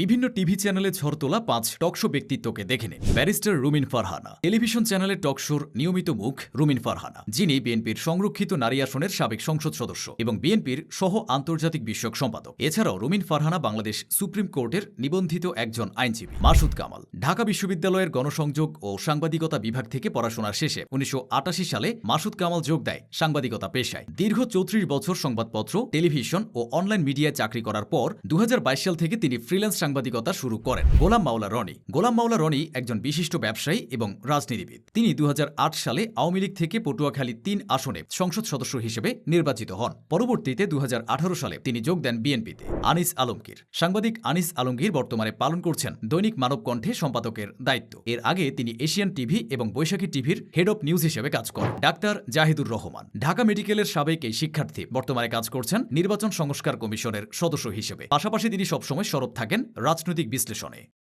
বিভিন্ন টিভি চ্যানেলে ঝড় তোলা পাঁচ টকশো ব্যক্তিত্বকে দেখে নিন। ব্যারিস্টার রুমিন ফারহানা। টেলিভিশন চ্যানেলের টকশোর নিয়মিত মুখ, রুমিন ফারহানা, যিনি বিএনপির সংরক্ষিত নারী আসনের সাবেক সংসদ সদস্য এবং বিএনপির সহ আন্তর্জাতিক বিষয়ক সম্পাদক। এছাড়াও রুমিন ফারহানা বাংলাদেশ সুপ্রিম কোর্টের নিবন্ধিত একজন আইনজীবী, মাসুদ কামাল। ঢাকা বিশ্ববিদ্যালয়ের গণসংযোগ ও সাংবাদিকতা বিভাগ থেকে পড়াশোনার শেষে উনিশশো আটাশি সালে মাসুদ কামাল যোগ দেয় সাংবাদিকতা পেশায়। দীর্ঘ চৌত্রিশ বছর সংবাদপত্র, টেলিভিশন ও অনলাইন মিডিয়ায় চাকরি করার পর দু হাজার বাইশ সাল থেকে তিনি ফ্রিল্যান্স সাংবাদিকতা শুরু করেন গোলাম মাওলা রনি। গোলাম মাওলা রনি একজন বিশিষ্ট ব্যবসায়ী এবং রাজনীতিবিদ। তিনি দু হাজার আট সালে আওয়ামী লীগ থেকে পটুয়াখালী তিন আসনে সংসদ সদস্য হিসেবে নির্বাচিত হন। পরবর্তীতে দু হাজার আঠারো সালে তিনি যোগ দেন বিএনপিতে। আনিস আলমগীর। সাংবাদিক আনিস আলমগীর বর্তমানে পালন করছেন দৈনিক মানব কণ্ঠে সম্পাদকের দায়িত্ব। এর আগে তিনি এশিয়ান টিভি এবং বৈশাখী টিভির হেড অব নিউজ হিসেবে কাজ করেন। ডাক্তার জাহিদুর রহমান। ঢাকা মেডিকেলের সাবেক এই শিক্ষার্থী বর্তমানে কাজ করছেন নির্বাচন সংস্কার কমিশনের সদস্য হিসেবে। পাশাপাশি তিনি সবসময় সরব থাকেন রাজনৈতিক বিশ্লেষণে।